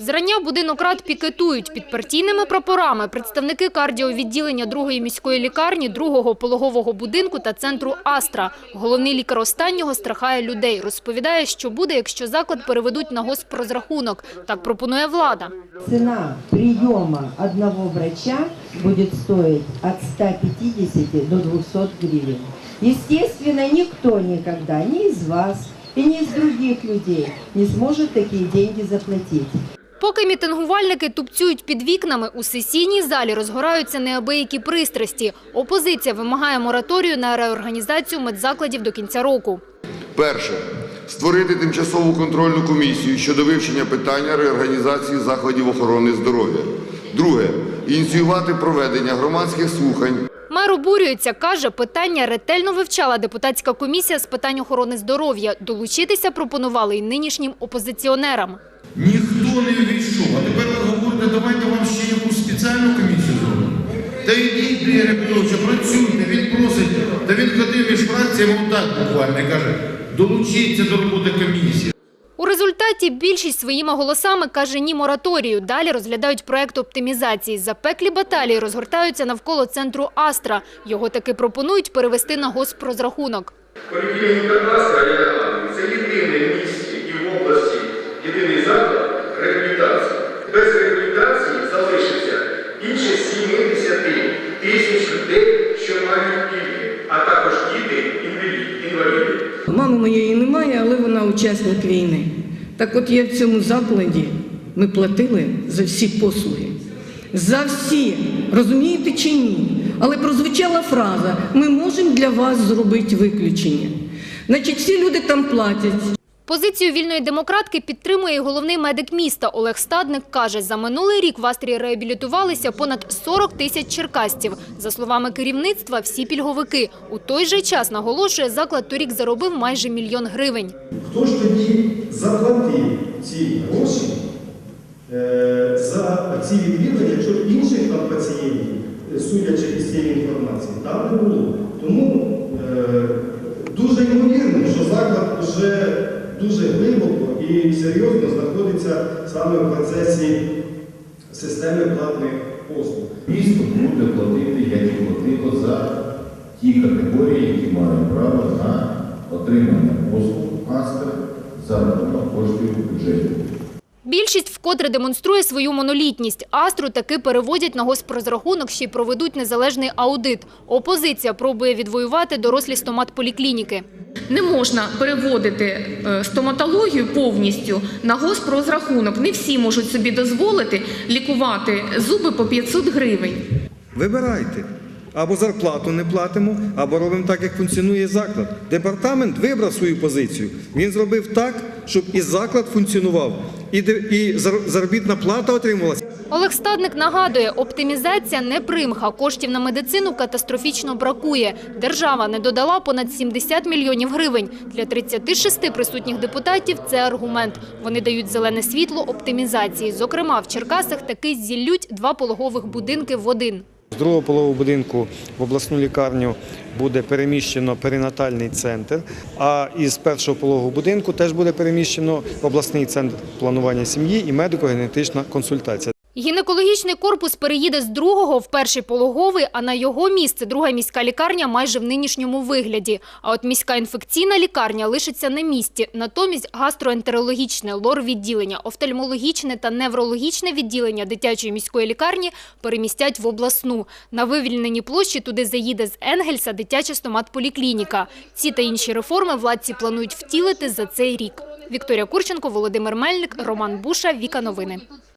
Зрання будинок рад пікетують під партійними прапорами представники кардіовідділення другої міської лікарні, другого пологового будинку та центру Астра. Головний лікар останнього страхає людей. Розповідає, що буде, якщо заклад переведуть на госпрозрахунок. Так пропонує влада. Цена приема одного врача будет стоить от 150 до 200 гривен. Естественно, никто никогда, ни из вас и ни из других людей не сможет такие деньги заплатить. Поки мітингувальники тупцюють під вікнами, у сесійній залі розгораються неабиякі пристрасті. Опозиція вимагає мораторію на реорганізацію медзакладів до кінця року. Перше. Створити тимчасову контрольну комісію щодо вивчення питання реорганізації закладів охорони здоров'я. Друге. Ініціювати проведення громадських слухань Мер обурюється, каже, питання ретельно вивчала депутатська комісія з питань охорони здоров'я. Долучитися пропонували й нинішнім опозиціонерам. Ніхто не увійшов. А тепер ви говорите, давайте вам ще якусь спеціальну комісію зробимо. Та йдіть до Ігоря Петровича, працюйте, він просить. Та він ходив між фракціями отак буквально каже, долучіться до роботи комісії. У результаті більшість своїми голосами каже ні мораторію. Далі розглядають проект оптимізації. Запеклі баталії розгортаються навколо центру Астра. Його таки пропонують перевести на госпрозрахунок. Астра, я це єдиний в місті і в області, єдиний заклад реабілітації. Без реабілітації залишиться більше 70 тисяч людей, що мають пільги, а також діти інваліди. інваліди. Мами моєї немає, але вона учасник війни. Так от я в цьому закладі ми платили за всі послуги. За всі, розумієте чи ні? Але прозвучала фраза: ми можемо для вас зробити виключення. Значить, всі люди там платять. Позицію вільної демократки підтримує і головний медик міста Олег Стадник. Каже, за минулий рік в Астрі реабілітувалися понад 40 тисяч черкасців. За словами керівництва, всі пільговики. У той же час, наголошує, заклад торік заробив майже мільйон гривень. Хто ж тоді заплатив ці гроші е, за ці відвідування, якщо інших там пацієнтів, е, судячи із цієї інформації, там не було. Тому е, дуже вже дуже глибоко і серйозно знаходиться саме в процесі системи платних послуг. Місто буде платити, як і платило за ті категорії, які мають право на отримання послуг мастер за рахунок коштів бюджету. Більшість вкотре демонструє свою монолітність. Астру таки переводять на госпрозрахунок, ще й проведуть незалежний аудит. Опозиція пробує відвоювати дорослі стоматполіклініки. Не можна переводити е, стоматологію повністю на госпрозрахунок. Не всі можуть собі дозволити лікувати зуби по 500 гривень. Вибирайте. Або зарплату не платимо, або робимо так, як функціонує заклад. Департамент вибрав свою позицію. Він зробив так, щоб і заклад функціонував, і, і зар- заробітна плата отримувалася. Олег Стадник нагадує, оптимізація не примха. Коштів на медицину катастрофічно бракує. Держава не додала понад 70 мільйонів гривень. Для 36 присутніх депутатів це аргумент. Вони дають зелене світло оптимізації. Зокрема, в Черкасах таки зіллють два пологових будинки в один. З другого полового будинку в обласну лікарню буде переміщено перинатальний центр, а із першого пологового будинку теж буде переміщено обласний центр планування сім'ї і медико-генетична консультація. Гінекологічний корпус переїде з другого в перший пологовий, а на його місце друга міська лікарня майже в нинішньому вигляді. А от міська інфекційна лікарня лишиться на місці. Натомість гастроентерологічне, лор-відділення, офтальмологічне та неврологічне відділення дитячої міської лікарні перемістять в обласну. На вивільненій площі туди заїде з Енгельса дитяча стоматполіклініка. Ці та інші реформи владці планують втілити за цей рік. Вікторія Курченко, Володимир Мельник, Роман Буша, Віка Новини.